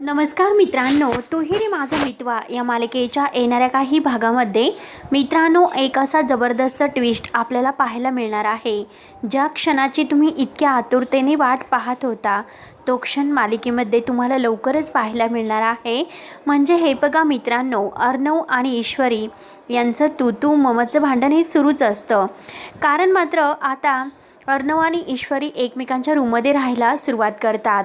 नमस्कार मित्रांनो तुहिरी माझा मितवा या मालिकेच्या येणाऱ्या काही भागामध्ये. मित्रांनो एक असा जबरदस्त ट्विस्ट आपल्याला पाहायला मिळणार आहे. ज्या क्षणाची तुम्ही इतक्या आतुरतेने वाट पाहत होता तो क्षण मालिकेमध्ये तुम्हाला लवकरच पाहायला मिळणार आहे. म्हणजे हे बघा मित्रांनो अर्णव आणि ईश्वरी यांचं तू तू ममचं भांडण हे सुरूच असतं. कारण मात्र आता अर्णव आणि ईश्वरी एकमेकांच्या रूममध्ये राहायला सुरुवात करतात.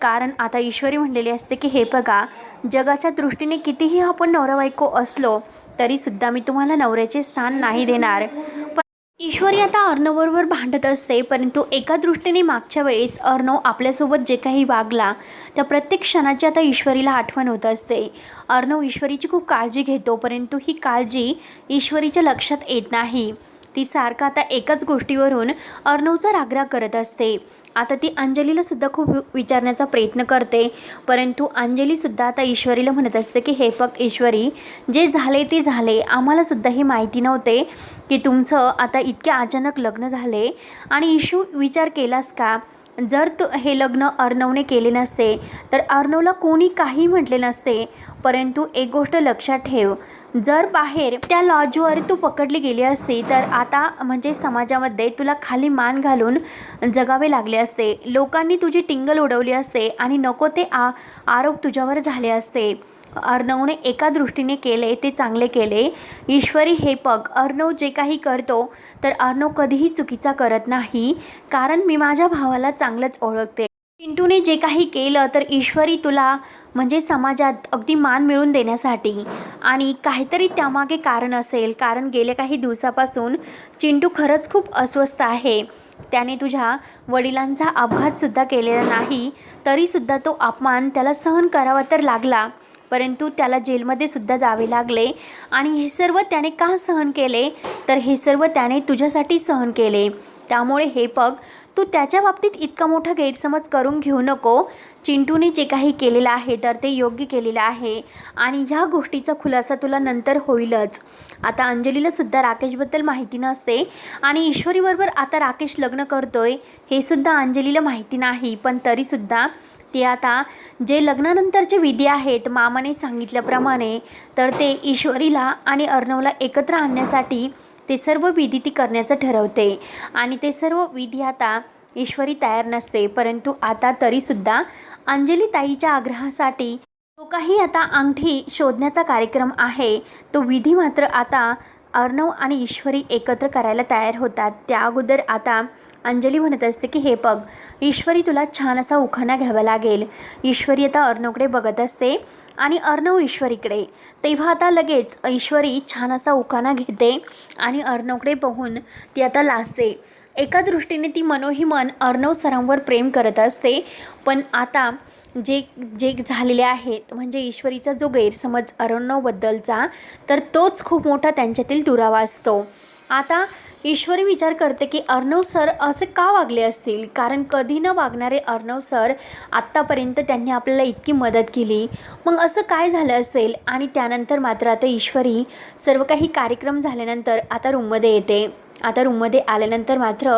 कारण आता ईश्वरी म्हणलेली असते की हे बघा जगाच्या दृष्टीने कितीही आपण नवरा बायको असलो तरीसुद्धा मी तुम्हाला नवऱ्याचे स्थान नाही देणार. पण ईश्वरी आता अर्णवबरोबर भांडत असते परंतु एका दृष्टीने मागच्या वेळेस अर्णव आपल्यासोबत जे काही वागला त्या प्रत्येक क्षणाची आता ईश्वरीला आठवण होत असते. अर्णव ईश्वरीची खूप काळजी घेतो परंतु ही काळजी ईश्वरीच्या लक्षात येत नाही. ती सारखं आता एकाच गोष्टीवरून अर्णवचा रागराग करत असते. आता ती अंजलीला सुद्धा खूप विचारण्याचा प्रयत्न करते. परंतु अंजलीसुद्धा आता ईश्वरीला म्हणत असते की हे बघ ईश्वरी जे झाले ते झाले आम्हालासुद्धा हे माहिती नव्हते की तुमचं आता इतके अचानक लग्न झाले. आणि इशू विचार केलास का? जर तू हे लग्न अर्णवने केले नसते तर अर्णवला कोणी काही म्हटले नसते. परंतु एक गोष्ट लक्षात ठेव. जर बाहेर त्या लॉजवर तू पकडली गेली असती तर आता म्हणजे समाजामध्ये तुला खाली मान घालून जगावे लागले असते. लोकांनी तुझी टिंगल उडवली असते आणि नको ते आ आरोप तुझ्यावर झाले असते. अर्णवने एका दृष्टीने केले ते चांगले केले. ईश्वरी हे पग अर्णव जे काही करतो तर अर्णव कधीही चुकीचा करत नाही कारण मी माझ्या भावाला चांगलंच ओळखते. पिंटूने जे काही केलं तर ईश्वरी तुला म्हणजे समाजात अगदी मान मिळवून देण्यासाठी. आणि काहीतरी त्यामागे कारण असेल कारण गेल्या काही दिवसापासून चिंटू खरंच खूप अस्वस्थ आहे. त्याने तुझ्या वडिलांचा अपघातसुद्धा केलेला नाही तरीसुद्धा तो अपमान त्याला सहन करावा तर लागला परंतु त्याला जेलमध्ये सुद्धा जावे लागले. आणि हे सर्व त्याने का सहन केले? तर हे सर्व त्याने तुझ्यासाठी सहन केले. त्यामुळे हे पग तू त्याच्या बाबतीत इतका मोठा गैरसमज करून घेऊ नको. चिंटूने जे काही केलेलं आहे तर ते योग्य केलेलं आहे. आणि ह्या गोष्टीचा खुलासा तुला नंतर होईलच. आता अंजलीला सुद्धा राकेशबद्दल माहिती नसते. आणि ईश्वरीबरोबर आता राकेश लग्न करतोय हे सुद्धा अंजलीला माहिती नाही. पण तरीसुद्धा ती आता जे लग्नानंतरचे विधी आहेत मामाने सांगितल्याप्रमाणे तर ते ईश्वरीला आणि अर्णवला एकत्र आणण्यासाठी ते सर्व विधी ती करण्याचं ठरवते. आणि ते सर्व विधी आता ईश्वरी तयार नसते परंतु आता तरीसुद्धा अंजली ताईच्या आग्रहासाठी तो काही आता अंगठी शोधण्याचा कार्यक्रम आहे. तो विधी मात्र आता अर्णव आणि ईश्वरी एकत्र करायला तयार होतात. त्या अगोदर आता अंजली म्हणत असते की हे बघ ईश्वरी तुला छान असा उखाणा घ्यावा लागेल. ईश्वरी आता अर्णवकडे बघत असते आणि अर्णव ईश्वरीकडे. तेव्हा आता लगेच ईश्वरी छान असा उखाणा घेते आणि अर्णवकडे बघून ती आता लाजते. एका दृष्टीने ती मनोहिमन अर्णव सरांवर प्रेम करत असते पण आता जे जे झालेले आहेत म्हणजे ईश्वरीचा जो गैरसमज अर्णवबद्दलचा तर तोच खूप मोठा त्यांच्यातील दुरावा असतो. आता ईश्वरी विचार करते की अर्णव सर असे का वागले असतील? कारण कधी न वागणारे अर्णव सर आत्तापर्यंत त्यांनी आपल्याला इतकी मदत केली. मग असं काय झालं असेल? आणि त्यानंतर मात्र आता ईश्वरी सर्व काही कार्यक्रम झाल्यानंतर आता रूममध्ये येते. आता रूममध्ये आल्यानंतर मात्र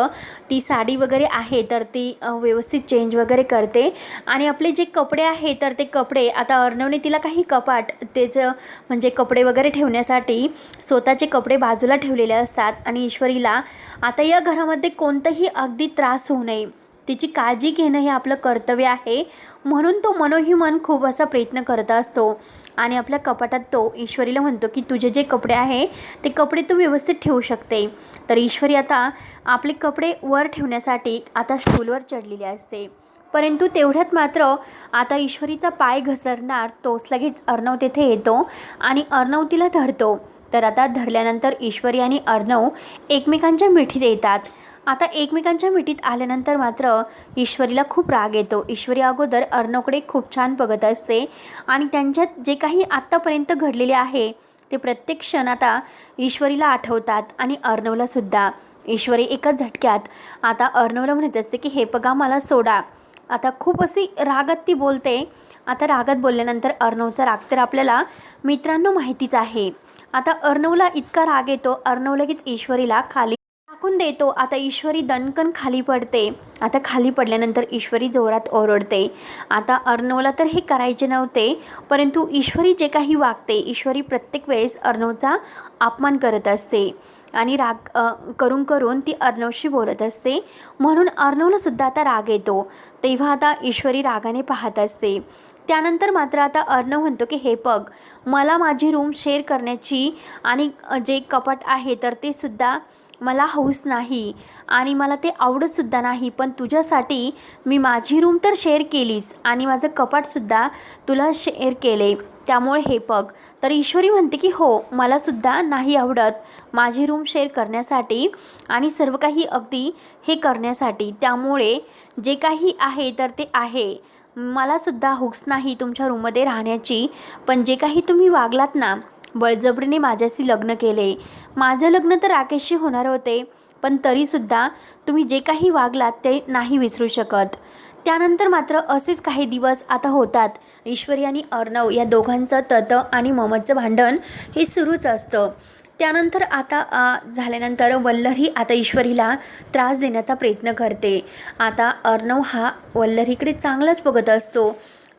ती साडी वगैरे आहे तर ती व्यवस्थित चेंज वगैरे करते. आणि आपले जे कपडे आहे तर ते कपडे आता अर्णवने तिला काही कपाट त्याचं म्हणजे कपडे वगैरे ठेवण्यासाठी स्वतःचे कपडे बाजूला ठेवलेले असतात. आणि ईश्वरीला आता या घरामध्ये कोणतंही अगदी त्रास होऊ नये. तिची काळजी घेणं हे आपलं कर्तव्य आहे. म्हणून तो मनोहिमन खूप असा प्रयत्न करत असतो. आणि आपल्या कपाटात तो ईश्वरीला म्हणतो की तुझे जे कपडे आहे ते कपडे तू व्यवस्थित ठेवू शकते. तर ईश्वरी आता आपले कपडे वर ठेवण्यासाठी आता स्टूलवर चढलेली असते. परंतु तेवढ्यात मात्र आता ईश्वरीचा पाय घसरणार तोच लगेच अर्णव तेथे येतो आणि अर्णव तिला धरतो. तर आता धरल्यानंतर ईश्वरी आणि अर्णव एकमेकांच्या मिठीत येतात. आता एकमेकांच्या मिठीत आल्यानंतर मात्र ईश्वरीला खूप राग येतो. ईश्वरी अगोदर अर्णवकडे खूप छान बघत असते आणि त्यांच्यात जे काही आत्तापर्यंत घडलेले आहे ते प्रत्येक क्षण आता ईश्वरीला आठवतात आणि अर्णवला सुद्धा. ईश्वरी एकाच झटक्यात आता अर्णवला म्हणत असते की हे बघा मला सोडा. आता खूप अशी रागात ती बोलते. आता रागात बोलल्यानंतर अर्णवचा राग तर आपल्याला मित्रांनो माहितीच आहे. आता अर्णवला इतका राग येतो अर्णव लगेच ईश्वरीला खाली टाकून देतो. आता ईश्वरी दणकन खाली पडते. आता खाली पडल्यानंतर ईश्वरी जोरात ओरडते. आता अर्णवला तर हे करायचे नव्हते परंतु ईश्वरी जे काही वागते ईश्वरी प्रत्येक वेळेस अर्णवचा अपमान करत असते. आणि राग करून करून ती अर्णवशी बोलत असते. म्हणून अर्णवलासुद्धा आता राग येतो. तेव्हा आता ईश्वरी रागाने पाहत असते. त्यानंतर मात्र आता अर्णव म्हणतो की हे पग मला माझी रूम शेअर करण्याची आणि जे कपाट आहे तर ते सुद्धा मला हौस नाही आणि मला ते आवडतसुद्धा नाही पण तुझ्यासाठी मी माझी रूम तर शेअर केलीच आणि माझं कपाटसुद्धा तुला शेअर केले. त्यामुळे हे पग तर ईश्वरी म्हणते की हो मलासुद्धा नाही आवडत माझी रूम शेअर करण्यासाठी आणि सर्व काही अगदी हे करण्यासाठी. त्यामुळे जे काही आहे तर ते आहे. मलासुद्धा हुक्स नाही तुमच्या रूममध्ये राहण्याची पण जे काही तुम्ही वागलात ना बळजबरीने माझ्याशी लग्न केले माझं लग्न तर राकेशशी होणार होते पण तरीसुद्धा तुम्ही जे काही वागलात ते नाही विसरू शकत. त्यानंतर मात्र असेच काही दिवस आता होतात. ईश्वरी आणि अर्णव या दोघांचं तत आणि ममतचं भांडण हे सुरूच असतं. त्यानंतर आता झाल्यानंतर वल्लरी आता ईश्वरीला त्रास देण्याचा प्रयत्न करते. आता अर्णव हा वल्लरीकडे चांगलाच बघत असतो.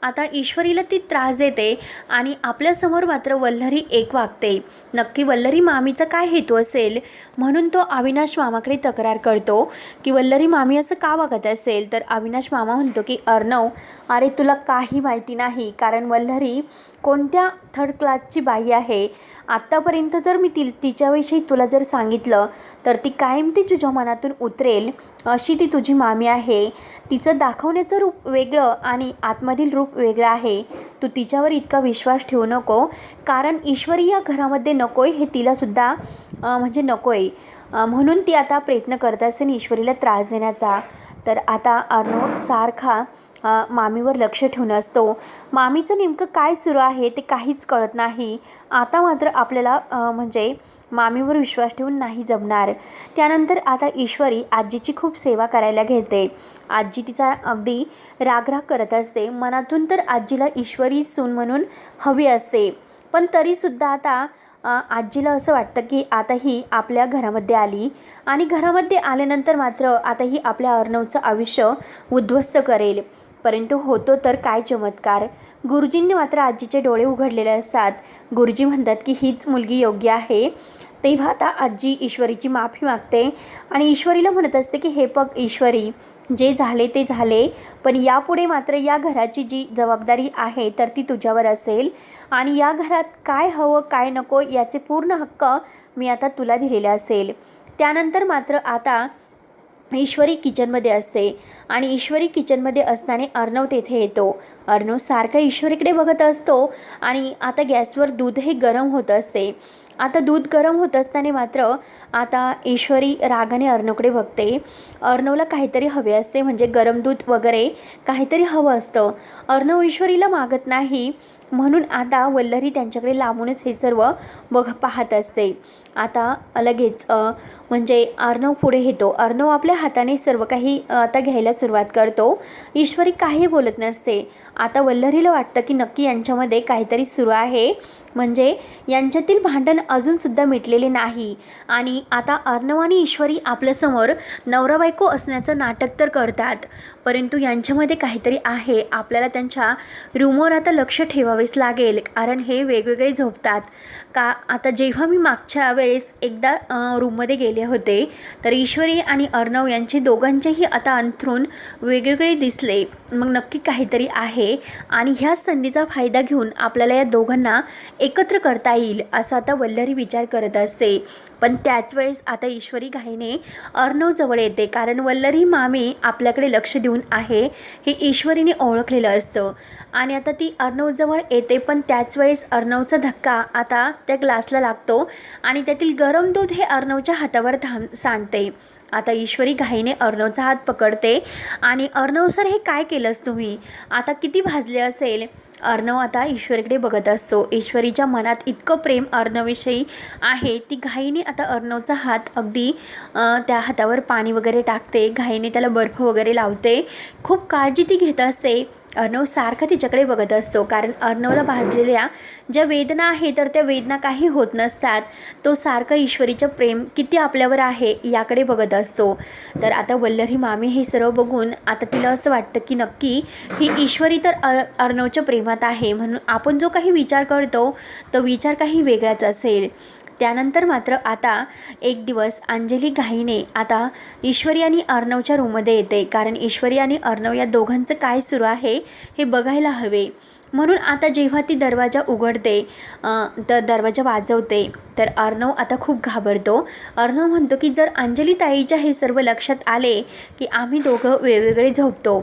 आता ईश्वरीला ती त्रास देते आणि आपल्यासमोर मात्र वल्लरी एक वागते. नक्की वल्लरी मामीचा काय हेतू असेल? म्हणून तो अविनाश मामाकडे तक्रार करतो की वल्लरी मामी असं का वागत असेल? तर अविनाश मामा म्हणतो की अर्णव अरे तुला काही माहिती नाही. कारण वल्लरी कोणत्या थर्ड क्लासची बाई आहे. आत्तापर्यंत जर मी ति तिच्याविषयी तुला जर सांगितलं तर ती कायम ती तुझ्या मनातून उतरेल अशी ती तुझी मामी आहे. तिचं दाखवण्याचं रूप वेगळं आणि आतमधील रूप वेगळं आहे. तू तिच्यावर इतका विश्वास ठेवू नको कारण ईश्वरी या घरामध्ये नको आहे हे तिलासुद्धा म्हणजे नको आहे म्हणून ती आता प्रयत्न करत असेल ईश्वरीला त्रास देण्याचा. तर आता अर्णव सारखा मामीवर लक्ष ठेवून असतो. मामीचं नेमकं काय सुरू आहे ते काहीच कळत नाही. आता मात्र आपल्याला म्हणजे मामीवर विश्वास ठेवून नाही जमणार. त्यानंतर आता ईश्वरी आजीची खूप सेवा करायला घेते. आजी तिचा अगदी रागराग करत असते. मनातून तर आजीला ईश्वरी सून म्हणून हवी असते. पण तरीसुद्धा आता आजीला असं वाटतं की आता ही आपल्या घरामध्ये आली. आणि घरामध्ये आल्यानंतर मात्र आता ही आपल्या अर्णवचं आयुष्य उद्ध्वस्त करेल. परंतु होतो तर काय चमत्कार? गुरुजींनी मात्र आजीचे डोळे उघडलेले असतात. गुरुजी म्हणतात की हीच मुलगी योग्य आहे. तेव्हा आता आजी ईश्वरीची माफी मागते आणि ईश्वरीला म्हणत असते की हे पग ईश्वरी जे झाले ते झाले पण यापुढे मात्र या घराची जी जबाबदारी आहे तर ती तुझ्यावर असेल. आणि या घरात काय हवं काय नको याचे पूर्ण हक्क मी आता तुला दिलेले असेल. त्यानंतर मात्र आता ईश्वरी किचनमध्ये असते. आणि ईश्वरी किचनमध्ये असताना अर्णव तेथे येतो. अर्णव सारखा ईश्वरीकडे बघत असतो आणि आता गॅसवर दूध हे गरम होत असते. आता दूध गरम होत असताना मात्र आता ईश्वरी रागाने अर्णवकडे बघते. अर्णवला काहीतरी हवे असते म्हणजे गरम दूध वगैरे काहीतरी हवं असतं. अर्णव ईश्वरीला मागत नाही म्हणून आता वल्लरी त्यांच्याकडे लांबूनच हे सर्व बघ पाहत असते. आता लगेच म्हणजे अर्णव पुढे येतो. अर्णव आपल्या हाताने सर्व काही आता घ्यायला सुरुवात करतो. ईश्वरी काही बोलत नसते. आता वल्लरीला वाटतं की नक्की यांच्यामध्ये काहीतरी सुरू आहे. म्हणजे यांच्यातील भांडण अजूनसुद्धा मिटलेले नाही. आणि आता अर्णव आणि ईश्वरी आपल्यासमोर नवरा बायको असण्याचं नाटक तर करतात. परंतु यांच्यामध्ये काहीतरी आहे. आपल्याला त्यांच्या रूमवर आता लक्ष ठेवावेच लागेल. कारण हे वेगवेगळे झोपतात. का आता जेव्हा मी मागच्या वेळेस एकदा रूममध्ये गेले होते तर ईश्वरी आणि अर्णव यांचे दोघांचेही आता अंथरून वेगवेगळे दिसले. मग नक्की काहीतरी आहे. आणि ह्या संधीचा फायदा घेऊन आपल्याला या दोघांना एकत्र करता येईल असा आता वल्लरी विचार करत असते. पण त्याच वेळेस आता ईश्वरी घाईने अर्णव जवळ येते कारण वल्लरी मामी आपल्याकडे लक्ष देऊन आहे हे ईश्वरीने ओळखलेलं असतं. आणि आता ती अर्णवजवळ येते पण त्याच वेळेस अर्णवचा धक्का आता त्या ग्लासला लागतो आणि त्यातील गरम दूध हे अर्णवच्या हातावर थांब सांडते. आता ईश्वरी घाईने अर्णवचा हात पकडते. आणि अर्णव सर हे काय केलंस तुम्ही? आता किती भाजले असेल? अर्णव आता ईश्वरीकडे बघत असतो. ईश्वरीच्या मनात इतकं प्रेम अर्णवविषयी आहे. ती घाईने आता अर्णवचा हात अगदी त्या हातावर पाणी वगैरे टाकते. घाईने त्याला बर्फ वगैरे लावते. खूप काळजी ती घेत असते. अर्णव सारखा तिच्याकडे बघत असतो. कारण अर्णवला भाजलेल्या ज्या वेदना आहे तर त्या वेदना काही होत नसतात. तो सारखं ईश्वरीचं प्रेम किती आपल्यावर आहे याकडे बघत असतो. तर आता वल्लरी मामी हे सर्व बघून आता तिला असं वाटतं की नक्की ही ईश्वरी तर अ अर्णवच्या प्रेमात आहे. म्हणून आपण जो काही विचार करतो तो विचार काही वेगळाच असेल. त्यानंतर मात्र आता एक दिवस अंजली घाईने आता ईश्वरी आणि अर्णवच्या रूममध्ये येते. कारण ईश्वरी आणि अर्णव या दोघांचं काय सुरू आहे हे बघायला हवे. म्हणून आता जेव्हा ती दरवाजा उघडते तर दरवाजा वाजवते तर अर्णव आता खूप घाबरतो. अर्णव म्हणतो की जर अंजली ताईच्या हे सर्व लक्षात आले की आम्ही दोघं वेगवेगळे झोपतो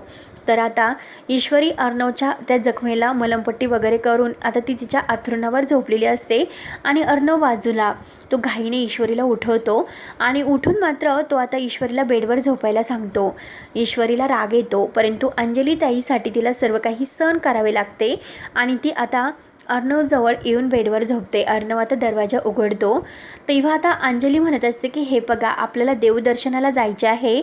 तर आता ईश्वरी अर्णवच्या त्या जखमेला मलमपट्टी वगैरे करून आता ती तिच्या आथरुणावर झोपलेली असते आणि अर्णव बाजूला तो घाईने ईश्वरीला उठवतो आणि उठून मात्र तो आता ईश्वरीला बेडवर झोपायला सांगतो. ईश्वरीला राग येतो परंतु अंजली ताईसाठी तिला सर्व काही सहन करावे लागते आणि ती आता अर्णवजवळ येऊन बेडवर झोपते. अर्णव आता दरवाजा उघडतो. तेव्हा आता अंजली म्हणत असते की हे बघा आपल्याला देवदर्शनाला जायचे आहे.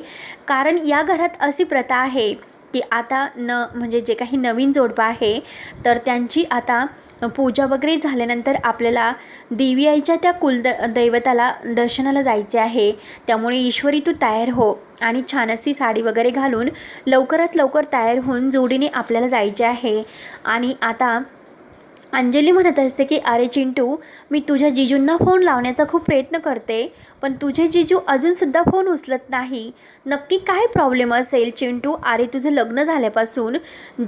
कारण या घरात अशी प्रथा आहे की आता न म्हणजे जे काही नवीन जोडपं आहे तर त्यांची आता पूजा वगैरे झाल्यानंतर आपल्याला देवी आईच्या त्या कुलद दैवताला दर्शनाला जायचे आहे. त्यामुळे ईश्वरी तू तयार हो आणि छान अशी साडी वगैरे घालून लवकरात लवकर तयार होऊन जोडीने आपल्याला जायचे आहे. आणि आता अंजली म्हणत असते की अरे चिंटू मी तुझ्या जिजूंना फोन लावण्याचा खूप प्रयत्न करते पण तुझे जिजू अजूनसुद्धा फोन उचलत नाही. नक्की काय प्रॉब्लेम असेल चिंटू? अरे तुझं लग्न झाल्यापासून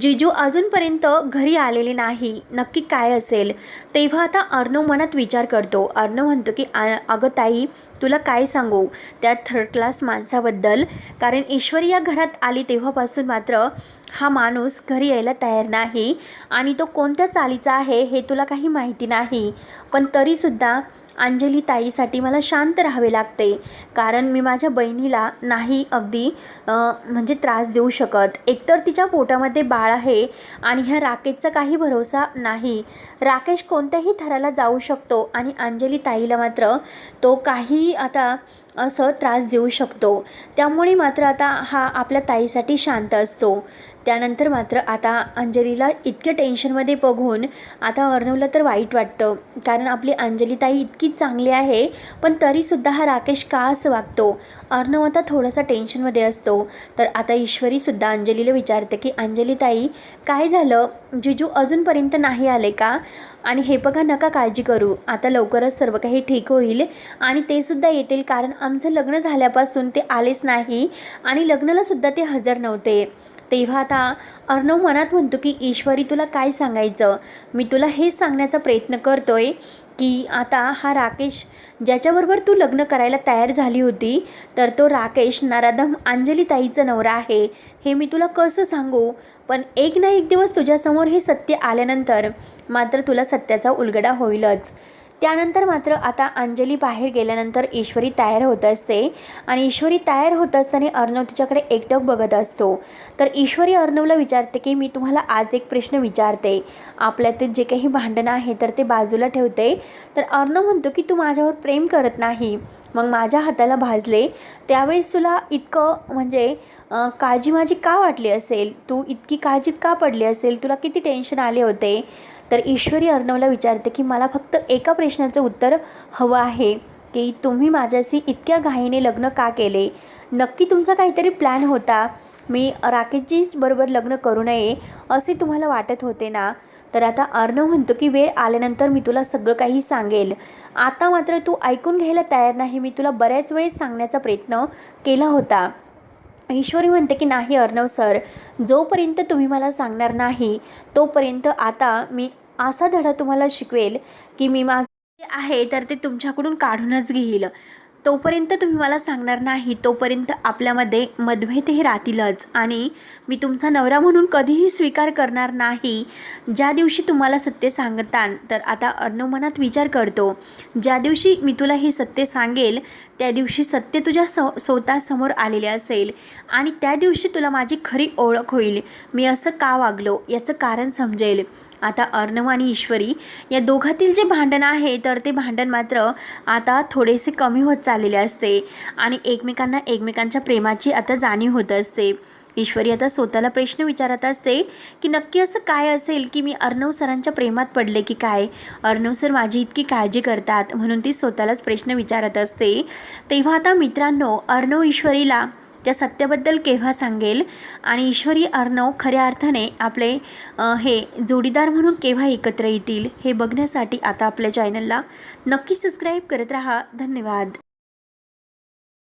जिजू अजूनपर्यंत घरी आलेले नाही. नक्की काय असेल? तेव्हा आता अर्णव मनात विचार करतो. अर्णव म्हणतो की "आ- अगं ताई तुला काय सांगू? त्या थर्ड क्लास माणसाबद्दल. कारण ईश्वरी या घरात आली तेव्हापासून मात्र हा माणूस घरी यायला तयार नाही. आणि तो कोणत्या चालीचा आहे हे तुला काही माहिती नाही. पण तरीसुद्धा अंजली ताईसाठी मला शांत राहावे लागते. कारण मी माझ्या बहिणीला नाही अगदी म्हणजे त्रास देऊ शकत. एकतर तिच्या पोटामध्ये बाळ आहे आणि ह्या राकेशचा काही भरोसा नाही. राकेश कोणत्याही थराला जाऊ शकतो आणि अंजली ताईला मात्र तो काही आता असं त्रास देऊ शकतो. त्यामुळे मात्र आता हा आपल्या ताईसाठी शांत असतो. त्यानंतर मात्र आता अंजलीला इतक्या टेन्शनमध्ये बघून आता अर्णवला तर वाईट वाटतं. कारण आपली अंजलीताई इतकी चांगली आहे पण तरीसुद्धा हा राकेश का असं वागतो? अर्णव आता थोडासा टेन्शनमध्ये असतो. तर आता ईश्वरीसुद्धा अंजलीला विचारते की अंजलीताई काय झालं? जिजू अजूनपर्यंत नाही आले का? आणि हे बघा नका काळजी करू. आता लवकरच सर्व काही ठीक होईल आणि ते सुद्धा येतील कारण आमचं लग्न झाल्यापासून ते आलेच नाही आणि लग्नालासुद्धा ते हजर नव्हते. तेव्हा आता अर्णव मनात म्हणतो की ईश्वरी तुला काय सांगायचं? मी तुला हेच सांगण्याचा प्रयत्न करतोय की आता हा राकेश ज्याच्याबरोबर तू लग्न करायला तयार झाली होती तर तो राकेश नराधम अंजलीताईचा नवरा आहे. हे मी तुला कसं सांगू? पण एक ना एक दिवस तुझ्यासमोर हे सत्य आल्यानंतर मात्र तुला सत्याचा उलगडा होईलच. त्यानंतर मात्र आता अंजली बाहेर गेल्यानंतर ईश्वरी तयार होत असते आणि ईश्वरी तयार होत असताना अर्णव तिच्याकडे एकटक बघत असतो. तर ईश्वरी अर्णवला विचारते की मी तुम्हाला आज एक प्रश्न विचारते. आपल्यातील जे काही भांडणं आहे तर ते बाजूला ठेवते. तर अर्णव म्हणतो की तू माझ्यावर प्रेम करत नाही. मग माझ्या हाताला भाजले. त्यावेळेस तुला इतकं म्हणजे काळजी माझी का वाटली असेल? तू इतकी काळजीत का पडली असेल? तुला किती टेन्शन आले होते? तर ईश्वरी अर्णवला विचारते की मला फक्त एका प्रश्नाचं उत्तर हवं आहे की तुम्ही माझ्याशी इतक्या घाईने लग्न का केले? नक्की तुमचा काहीतरी प्लॅन होता. मी राकेशजीच बरोबर लग्न करू नये असे तुम्हाला वाटत होते ना? तर आता अर्णव म्हणतो की वेळ आल्यानंतर मी तुला सगळं काही सांगेल. आता मात्र तू ऐकून घ्यायला तयार नाही. मी तुला बऱ्याच वेळेस सांगण्याचा प्रयत्न केला होता. ईश्वरी म्हणते की नाही अर्णव सर जोपर्यंत तुम्ही मला सांगणार नाही तोपर्यंत आता मी असा धडा तुम्हाला शिकवेल की मी माझे आहे तर ते तुमच्याकडून काढूनच घेईल. तोपर्यंत तुम्ही मला सांगणार नाही तोपर्यंत आपल्यामध्ये मतभेद हे राहतीलच. आणि मी तुमचा नवरा म्हणून कधीही स्वीकार करणार नाही. ज्या दिवशी तुम्हाला सत्य सांगतान तर आता अर्णव मनात विचार करतो. ज्या दिवशी मी तुला हे सत्य सांगेल त्या दिवशी सत्य तुझ्या सो स्वतःसमोर आलेले असेल. आणि त्या दिवशी तुला माझी खरी ओळख होईल. मी असं का वागलो याचं कारण समजेल. आता अर्णव आणि ईश्वरी या दोघातील जे भांडण आहे तर ते भांडण मात्र आता थोडेसे कमी होत चाललेले असते आणि एकमेकांना एकमेकांच्या प्रेमाची आता जाणीव होत असते. ईश्वरी आता स्वतःला प्रश्न विचारत असते की नक्की असं काय असेल की मी अर्णव सरांच्या प्रेमात पडले की काय? अर्णव सर माझी इतकी काळजी करतात म्हणून ती स्वतःलाच प्रश्न विचारत असते. तेव्हा आता मित्रांनो अर्णव ईश्वरीला त्या सत्याबद्दल केव्हा सांगेल? आणि ईश्वरी अर्णव खऱ्या अर्थाने आपले हे जोडीदार म्हणून केव्हा एकत्र येतील हे बघण्यासाठी आता आपल्या चॅनलला नक्की सबस्क्राईब करत राहा. धन्यवाद.